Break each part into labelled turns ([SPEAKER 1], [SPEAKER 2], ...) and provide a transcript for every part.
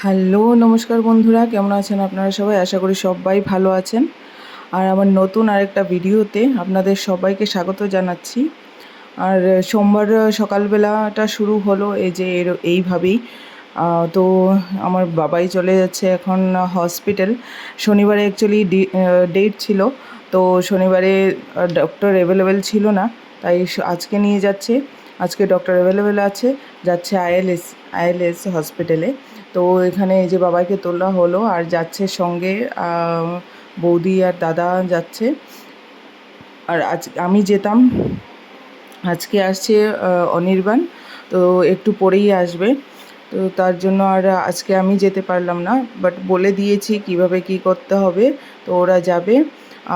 [SPEAKER 1] Hello, নমস্কার বন্ধুরা, কেমন আছেন আপনারা সবাই? আশা করি সবাই ভালো আছেন। আর আমার নতুন আরেকটা ভিডিওতে আপনাদের সবাইকে স্বাগত জানাচ্ছি। আর সোমবার সকালবেলাটা শুরু হলো এই যে এর- এইভাবেই। তো আমার বাবাই চলে যাচ্ছে এখন হসপিটাল। শনিবারে অ্যাকচুয়ালি ডেট ছিল, তো শনিবারে ডক্টর অ্যাভেলেবেল ছিল না, তাই আজকে নিয়ে যাচ্ছে। আজকে ডক্টর অ্যাভেলেবেল আছে, যাচ্ছে আইএলএস আইএলএস হসপিটালে। তো এখানে এই যে বাবাইকে তোলা হলো আর যাচ্ছে সঙ্গে বৌদি আর দাদা যাচ্ছে। আর আজ, আমি যেতাম, আজকে আসছে অনির্বাণ, তো একটু পরেই আসবে। তো তার জন্য আর আজকে আমি যেতে পারলাম না বাট বলে দিয়েছি কীভাবে কি করতে হবে, তো ওরা যাবে।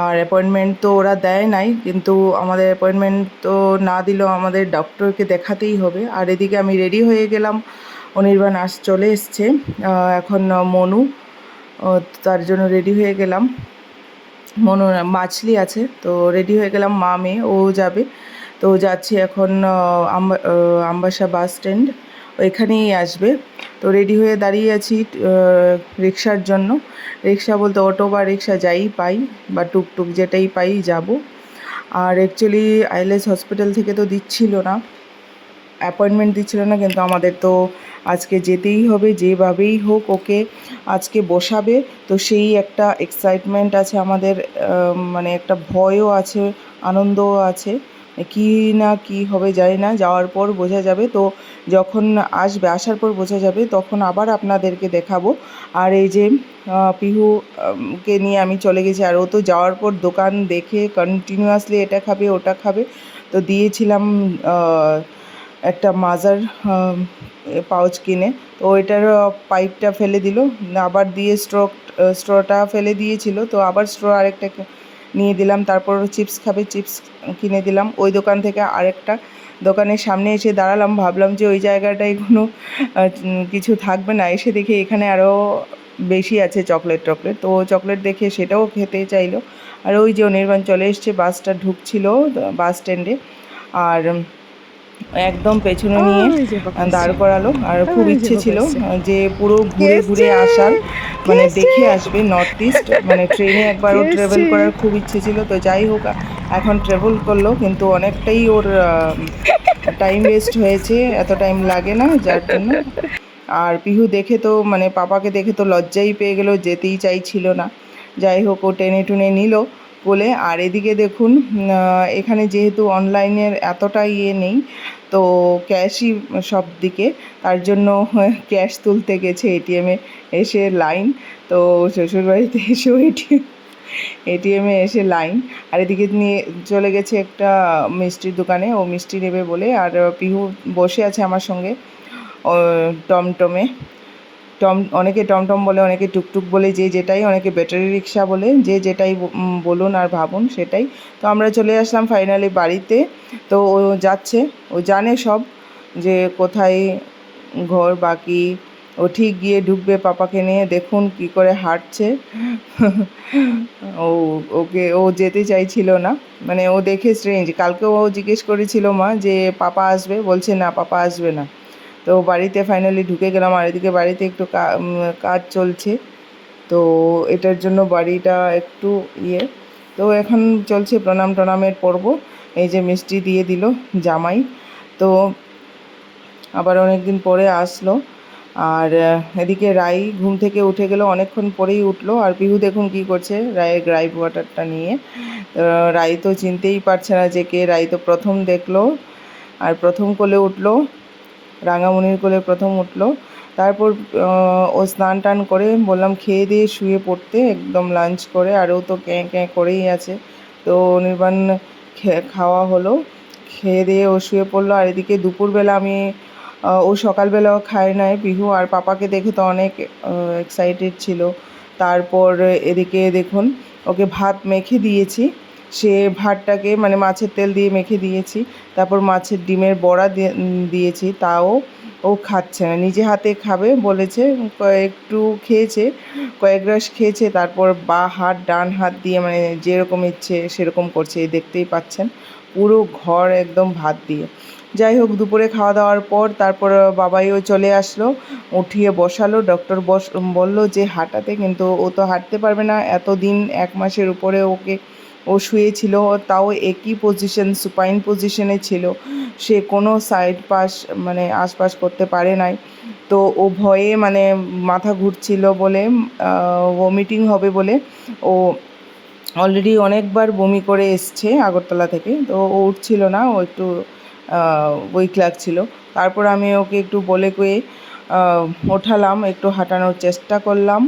[SPEAKER 1] আর অ্যাপয়েন্টমেন্ট তো ওরা দেয় নাই, কিন্তু আমাদের অ্যাপয়েন্টমেন্ট তো না দিলেও আমাদের ডক্টরকে দেখাতেই হবে। আর এদিকে আমি রেডি হয়ে গেলাম অনির্বাণ আস চলে এসছে। এখন মনু তার জন্য রেডি হয়ে গেলাম। মনু মাছলি আছে, তো রেডি হয়ে গেলাম, মা, মেয়ে, ও যাবে। তো যাচ্ছি এখন আমবাসা বাস স্ট্যান্ড ওইখানেই আসবে। তো রেডি হয়ে দাঁড়িয়ে আছি রিক্সার জন্য। রিক্সা বলতে অটো বা রিক্সা যাই পাই, বা টুকটুক যেটাই পাই যাব। আর অ্যাকচুয়ালি আইএলএস হসপিটাল থেকে তো দিচ্ছিল না। অ্যাপয়েন্টমেন্ট দিচ্ছিল না কিন্তু আমাদের তো আজকে যেতেই হবে যেভাবেই হোক ওকে আজকে বসাবে। তো সেই একটা এক্সাইটমেন্ট আছে আমাদের মানে একটা ভয়ও আছে আনন্দও আছে কি না কি হবে জানি না যাওয়ার পর বোঝা যাবে। তো যখন আসবে আসার পর বোঝা যাবে তখন আবার আপনাদেরকে দেখাবো। আর এই যে আহ, পিহু আম, কে নিয়ে আমি চলে গেছি আর ও তো যাওয়ার পর দোকান দেখে কন্টিনিউয়াসলি এটা খাবে ওটা খাবে। তো দিয়েছিলাম একটা মাজার পাউচ কিনে, তো ওইটার পাইপটা ফেলে দিল। আবার দিয়ে স্ট্রো স্ট্রটা ফেলে দিয়েছিল। তো আবার স্ট্র আরেকটা নিয়ে দিলাম। তারপর চিপস খাবে, চিপস কিনে দিলাম। ওই দোকান থেকে আরেকটা দোকানের সামনে এসে দাঁড়ালাম। ভাবলাম যে ওই জায়গাটায় কোনো কিছু থাকবে না। এসে দেখি এখানে আরও বেশি আছে চকলেট টকলেট। তো চকলেট দেখে সেটাও খেতে চাইলো। আর ওই যে অনির্বাণ চলে এসছে, বাসটা ঢুকছিল, বাস স্ট্যান্ডে। আর একদম পেছনে নিয়ে দাঁড় করালো। আর খুব ইচ্ছে ছিল যে পুরো ঘুরে ঘুরে আসার মানে দেখে আসবে নর্থ ইস্ট মানে ট্রেনে একবার একবারও ট্রাভেল করার খুব ইচ্ছে ছিল। তো যাই হোক এখন ট্রাভেল করল কিন্তু অনেকটাই ওর টাইম ওয়েস্ট হয়েছে এত টাইম লাগে না যার জন্য। আর পিহু দেখে তো মানে পাপাকে দেখে তো লজ্জাই পেয়ে গেল যেতেই চাইছিল না। যাই হোক ও টেনে টুনে নিল। বলে। আর এদিকে দেখুন এখানে যেহেতু অনলাইনের এতটা ইয়ে নেই, তো ক্যাশই সব দিকে। তার জন্য ক্যাশ তুলতে গেছে এটিএমে এসে লাইন। তো শ্বশুরবাড়িতে এসেও এটিএম এটিএমে এসে লাইন। আর এদিকে নিয়ে চলে গেছে একটা মিষ্টির দোকানে, ও মিষ্টি নেবে বলে। আর পিহু বসে আছে আমার সঙ্গে টমটমে। টম, অনেকে টমটম বলে, অনেকে টুকটুক বলে, যে যেটাই, অনেকে ব্যাটারি রিক্সা বলে, যে যেটাই বলুন আর ভাবুন সেটাই। তো আমরা চলে আসলাম ফাইনালি বাড়িতে। তো ও যাচ্ছে, ও জানে সব, যে কোথায় ঘর বাকি। ও ঠিক গিয়ে ঢুকবে পাপাকে নিয়ে, দেখুন কি করে হাঁটছে। ও, ওকে, ও যেতে চাইছিল না। মানে ও দেখে স্ট্রেঞ্জ কালকে ও জিজ্ঞেস করেছিল মা যে পাপা আসবে? বলছে না, পাপা আসবে না। তো বাড়িতে ফাইনালি ঢুকে গেলাম আর এদিকে বাড়িতে একটু কাজ চলছে। তো এটার জন্য বাড়িটা একটু ইয়ে। তো এখন চলছে প্রণাম টনামের পর্ব। এই যে মিষ্টি দিয়ে দিল জামাই। তো আবার অনেক দিন পরে আসলো। আর এদিকে রাই ঘুম থেকে উঠে গেল, অনেকক্ষণ পরেই উঠল। আর পিহু দেখুন কি করছে রায়ের গ্রাইপ ওয়াটারটা নিয়ে। রাই তো চিনতেই পারছে না যে কে। রাই তো প্রথম দেখল। আর প্রথম কোলে উঠল। রাঙামণির কোলে প্রথম উঠল। তারপর ও স্নান টান করে বললাম, খেয়ে দিয়ে শুয়ে পড়তে, একদম লাঞ্চ করে, আর ও তো ক্যাঁ ক্যাঁ করেই আছে। তো নির্বাণ খাওয়া হলো, খেয়ে দিয়ে ও শুয়ে পড়ল। আর এদিকে দুপুরবেলা আমি ও সকালবেলাও খায় নাই, পিহু। আর পাপাকে দেখে তো অনেক এক্সাইটেড ছিল। তারপর এদিকে দেখুন, ওকে ভাত মেখে দিয়েছি। সে ভাতটাকে মানে মাছের তেল দিয়ে মেখে দিয়েছি, তারপর মাছের ডিমের বড়া দিয়েছি, তাও ও খাচ্ছে না। নিজে হাতে খাবে বলেছে একটু খেয়েছে, কয়েক রস খেয়েছে, তারপর বা হাত, ডান হাত দিয়ে মানে যেরকম ইচ্ছে সেরকম করছে দেখতেই পাচ্ছেন, পুরো ঘর একদম ভাত দিয়ে। যাই হোক, দুপুরে খাওয়া দাওয়ার পর তারপর বাবাইও চলে আসলো, উঠিয়ে বসালো, ডক্টর বস, বলল যে হাঁটাতে, কিন্তু ও তো হাঁটতে পারবে না এত দিন এক মাসের উপরে ওকে ও শুয়েছিল, তাও একই পজিশন সুপাইন পজিশনে ছিল। সে কোনো সাইড পাস মানে আশপাশ করতে পারে নাই। তো ও ভয়ে মানে মাথা ঘুরছিল বলে ভমিটিং হবে বলে। ও অলরেডি অনেকবার বমি করে এসছে আগরতলা থেকে। তো ও উঠছিল না, ও একটু উইক লাগছিল। তারপর আমি ওকে একটু বলে কয়ে ওঠালাম, একটু হাঁটানোর চেষ্টা করলাম।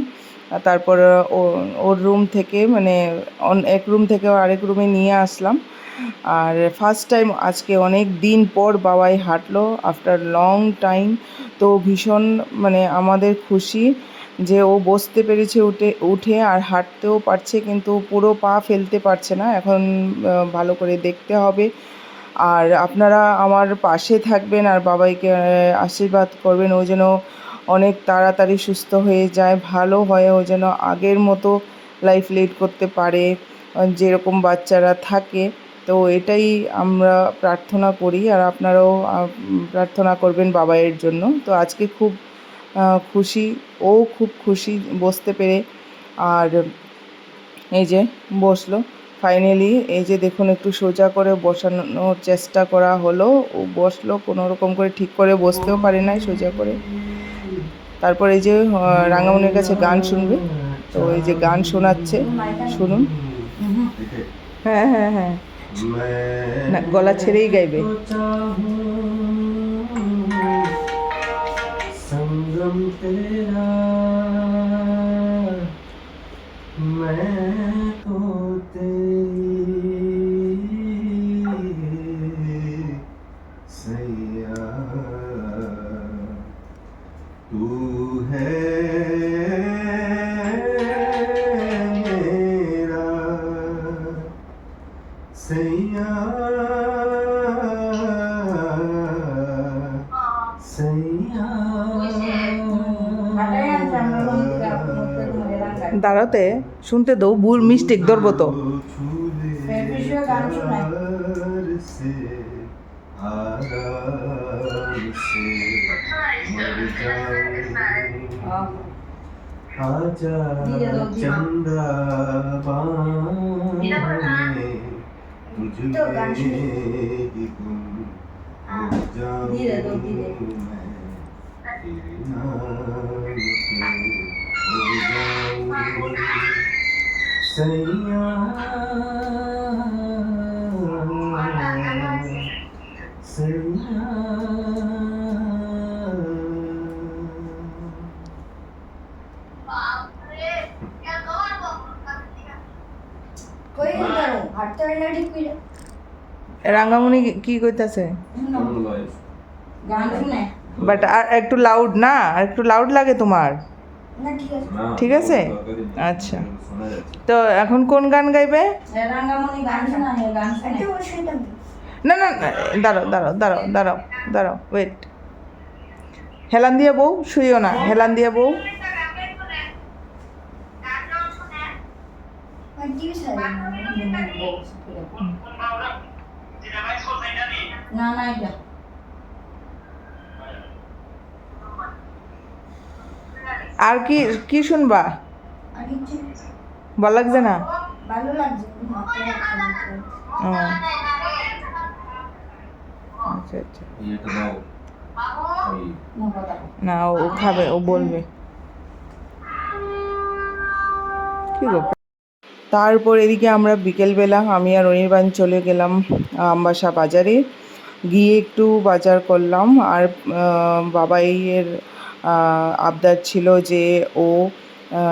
[SPEAKER 1] তারপর ও, ওর রুম থেকে মানে এক রুম থেকে আরেক রুমে নিয়ে আসলাম। আর ফার্স্ট টাইম আজকে অনেক দিন পর বাবাই হাঁটলো আফটার লং টাইম তো ভীষণ মানে আমাদের খুশি যে ও বসতে পেরেছে উঠে উঠে আর হাঁটতেও পারছে, কিন্তু পুরো পা ফেলতে পারছে না। এখন ভালো করে দেখতে হবে। আর আপনারা আমার পাশে থাকবেন আর বাবাইকে আশীর্বাদ করবেন। ও যেন অনেক তাড়াতাড়ি সুস্থ হয়ে যায়, ভালো হয় ও যেন আগের মতো লাইফ লিড করতে পারে যেরকম বাচ্চারা থাকে। তো এটাই আমরা প্রার্থনা করি আর আপনারাও প্রার্থনা করবেন বাবাইয়ের জন্য। তো আজকে খুব খুশি, ও খুব খুশি বসতে পেরে। আর এই যে বসল ফাইনালি এই যে দেখুন একটু সোজা করে বসানোর চেষ্টা করা হলো। ও বসল, কোনো রকম করে ঠিক করে বসতেও পারে নাই সোজা করে। তারপর এই যে আহ, রাঙামণির কাছে গান শুনবে তো এই যে গান শোনাচ্ছে শুনুন হ্যাঁ হ্যাঁ হ্যাঁ না গলা ছেড়েই গাইবে
[SPEAKER 2] संगम तेरा मैं तो तेरी
[SPEAKER 1] দাঁড়াতে শুনতে দৌ ভুল মিস্টেক ধরবো তো
[SPEAKER 2] ধীরে ধীরে से मर जाऊं आजा चंदा बाने तुझ में ही गुम हो जाऊं
[SPEAKER 3] धीरे दो, धीरे।
[SPEAKER 2] मैं तेरे नाम पे हो जाऊं सैया सैया
[SPEAKER 3] কই গেল হাঁটতে পারলে ঠিক কইলে
[SPEAKER 1] রাঙ্গামণি কি কইতাছে
[SPEAKER 3] গান শুনে
[SPEAKER 1] বাট আর একটু লাউড না আর একটু লাউড লাগে তোমার
[SPEAKER 3] না ঠিক আছে।
[SPEAKER 1] আচ্ছা। তো এখন কোন গান গাইবে? না না না, দাঁড়াও দাঁড়াও দাঁড়াও দাঁড়াও দাঁড়াও ওয়েট হেলান দিয়ে বউ শুইও না হেলান দিয়ে বউ
[SPEAKER 3] না না
[SPEAKER 1] আর কি কি শুনবা? ভালো লাগছে না? ও। আচ্ছা আচ্ছা।
[SPEAKER 3] না,
[SPEAKER 1] ও খাবে, ও বলবে। তারপর এদিকে আমরা বিকেলবেলা আমি আর অনির্বাণ চলে গেলাম, আমবাসা বাজারে। গিয়ে একটু বাজার করলাম, আর বাবাইয়ের আবদার ছিল যে ও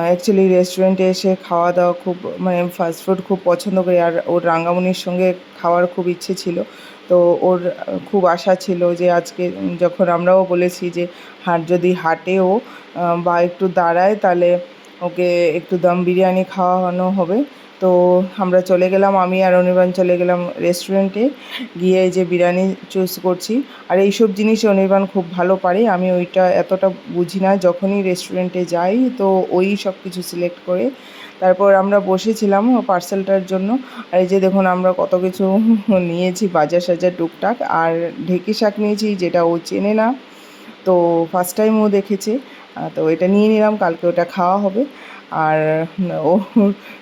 [SPEAKER 1] অ্যাকচুয়ালি রেস্টুরেন্টে এসে খাওয়া দাওয়া খুব মানে ফাস্টফুড খুব পছন্দ করে। আর ওর রাঙ্গামণির সঙ্গে খাওয়ার খুব ইচ্ছে ছিল। তো ওর খুব আশা ছিল যে আজকে যখন আমরাও বলেছি যে হাট যদি হাটেও বা একটু দাঁড়ায় তাহলে ওকে একটু দম বিরিয়ানি খাওয়ানো হবে। তো আমরা চলে গেলাম, আমি আর অনির্বাণ চলে গেলাম রেস্টুরেন্টে গিয়ে এই যে বিরিয়ানি চুজ করছি। আর এইসব জিনিস অনির্বাণ খুব ভালো পারে, আমি ওইটা এতটা বুঝি না। যখনই রেস্টুরেন্টে যাই, তো ওই সব কিছু সিলেক্ট করে। তারপর আমরা বসেছিলাম পার্সেলটার জন্য। আর এই যে দেখুন, আমরা কত কিছু নিয়েছি, বাজার সাজার টুকটাক। আর ঢেঁকি শাক নিয়েছি, যেটা ও চেনে না, তো ফার্স্ট টাইম ও দেখেছে। তো এটা নিয়ে নিলাম, কালকে ওটা খাওয়া হবে। আর ও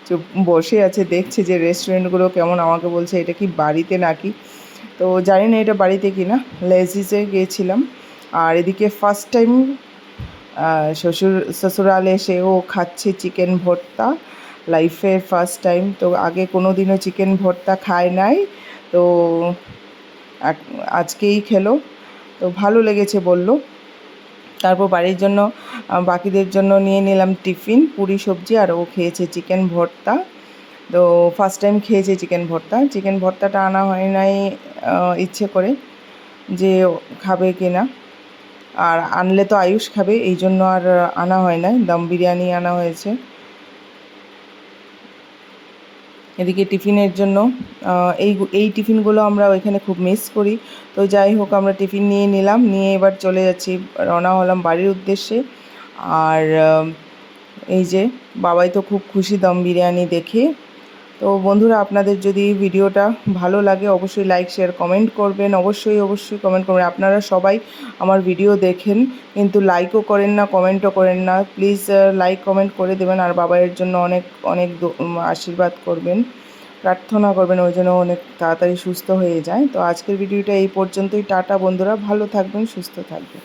[SPEAKER 1] চুপ বসে আছে, দেখছে যে রেস্টুরেন্টগুলো কেমন আমাকে বলছে, এটা কি বাড়িতে নাকি? তো জানি না এটা বাড়িতে কি না লেজিসে গিয়েছিলাম। আর এদিকে ফার্স্ট টাইম শ্বশুর, শ্বশুরালে এসে ও খাচ্ছে চিকেন ভর্তা। লাইফের ফার্স্ট টাইম তো আগে কোনো দিনও চিকেন ভর্তা খায় নাই। তো আজকেই খেলো। তো ভালো লেগেছে বলল। তারপর বাড়ির জন্য বাকিদের জন্য নিয়ে নিলাম টিফিন, পুরি, সবজি, আর ও খেয়েছে চিকেন ভর্তা। তো ফার্স্ট টাইম খেয়েছে চিকেন ভর্তা। চিকেন ভর্তাটা আনা হয় নাই ইচ্ছে করে যে খাবে কি না আর আনলে তো আয়ুষ খাবে, এই জন্য আর আনা হয় নাই। দম বিরিয়ানি আনা হয়েছে। এদিকে টিফিনের জন্য এই এই টিফিনগুলো আমরা ওইখানে খুব মিস করি। তো যাই হোক, আমরা টিফিন নিয়ে নিলাম, নিয়ে এবার চলে যাচ্ছি, রওনা হলাম বাড়ির উদ্দেশ্যে। আর এই যে, বাবাই তো খুব খুশি দম বিরিয়ানি দেখে। তো বন্ধুরা, আপনাদের যদি ভিডিওটা ভালো লাগে, অবশ্যই লাইক শেয়ার কমেন্ট করবেন। অবশ্যই অবশ্যই কমেন্ট করবেন। আপনারা সবাই আমার ভিডিও দেখেন, কিন্তু লাইকও করেন না কমেন্টও করেন না। প্লিজ লাইক কমেন্ট করে দেবেন, আর বাবাইয়ের জন্য অনেক অনেক আশীর্বাদ করবেন, প্রার্থনা করবেন, ওই জন্য অনেক তাড়াতাড়ি সুস্থ হয়ে যায়। তো আজকের ভিডিওটা এই পর্যন্তই। টাটা বন্ধুরা, ভালো থাকবেন, সুস্থ থাকবেন।